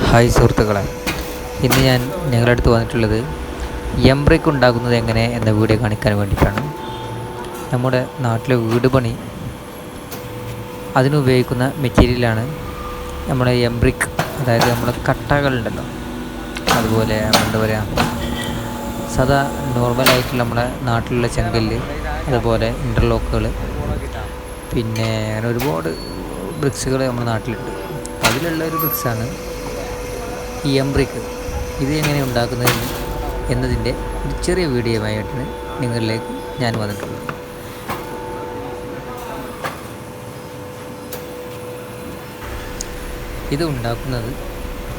Hi സുഹൃത്തുക്കളെ ഇന്ന് ഞാൻ ഞങ്ങളുടെ അടുത്ത് വന്നിട്ടുള്ളത് എംബ്രേക്ക് ഉണ്ടാക്കുന്നത് എങ്ങനെ എന്ന വീഡിയോ കാണിക്കാൻ വേണ്ടിയിട്ടാണ്. നമ്മുടെ നാട്ടിലെ വീട് പണി അതിനുപയോഗിക്കുന്ന മെറ്റീരിയലാണ് നമ്മുടെ എംബ്രിക്ക് അതായത് നമ്മുടെ കട്ടകളുണ്ടല്ലോ അതുപോലെ എന്താ പറയുക സാധാ നോർമലായിട്ടുള്ള നമ്മുടെ നാട്ടിലുള്ള ചെങ്കല്ല് അതുപോലെ ഇന്റർലോക്കുകൾ പിന്നെ അങ്ങനെ ഒരുപാട് ബ്രിക്സുകൾ നമ്മുടെ നാട്ടിലുണ്ട്. അതിലുള്ള ഒരു ബ്രിക്സാണ് ഈ എംബ്രിക്ക് ഇത് എങ്ങനെ ഉണ്ടാക്കുന്നത് എന്നതിന്റെ ഒരു ചെറിയ വീഡിയോയുമായിട്ടാണ് നിങ്ങളിലേക്ക് ഞാൻ വന്നിട്ടുള്ളത്. ഇത് ഉണ്ടാക്കുന്നത്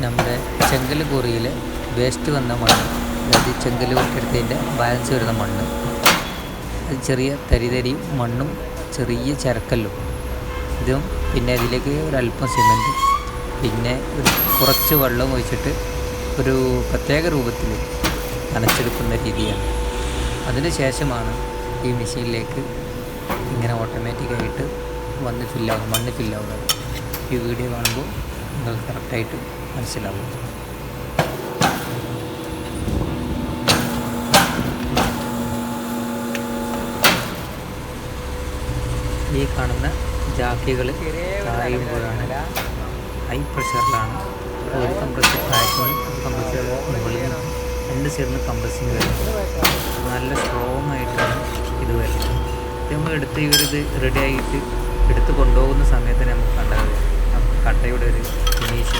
നമ്മുടെ ചെങ്കൽ കോറിയിലെ വേസ്റ്റ് വന്ന മണ്ണ് അതായത് ചെങ്കൽ വെട്ടിയെടുത്തതിന്റെ ബാലൻസ് വരുന്ന മണ്ണ്. അത് ചെറിയ തരി തരി മണ്ണും ചെറിയ ചരക്കല്ലും. ഇതും പിന്നെ അതിലേക്ക് ഒരല്പം സിമന്റ് പിന്നെ ഒരു കുറച്ച് വെള്ളം ഒഴിച്ചിട്ട് ഒരു പ്രത്യേക രൂപത്തിൽ നനച്ചെടുക്കുന്ന രീതിയാണ്. അതിന് ശേഷമാണ് ഈ മെഷീനിലേക്ക് ഇങ്ങനെ ഓട്ടോമാറ്റിക്കായിട്ട് വന്ന് ഫില്ലാകും മണ്ണ് ഫില്ലാവുന്നത് ഈ വീഡിയോ കാണുമ്പോൾ നിങ്ങൾക്ക് കറക്റ്റായിട്ട് മനസ്സിലാവും. ഈ കാണുന്ന ജാക്കികൾ താഴുമ്പോഴാണ് ഹൈ പ്രഷറിലാണ്. ഒരു കംപ്രസർ താഴ്ത്തുന്നു കംപ്രസർ മുകളിൽ രണ്ട് സൈഡിൽ കംപ്രസിങ് വരുന്നത് നല്ല സ്ട്രോങ് ആയിട്ടാണ് ഇത് വരുന്നത്. നമ്മൾ എടുത്ത് ഇവരിത് റെഡി ആയിട്ട് എടുത്ത് കൊണ്ടുപോകുന്ന സമയത്ത് നമുക്ക് കണ്ടത് നമുക്ക് കട്ടയുടെ ഒരു ഉറപ്പ്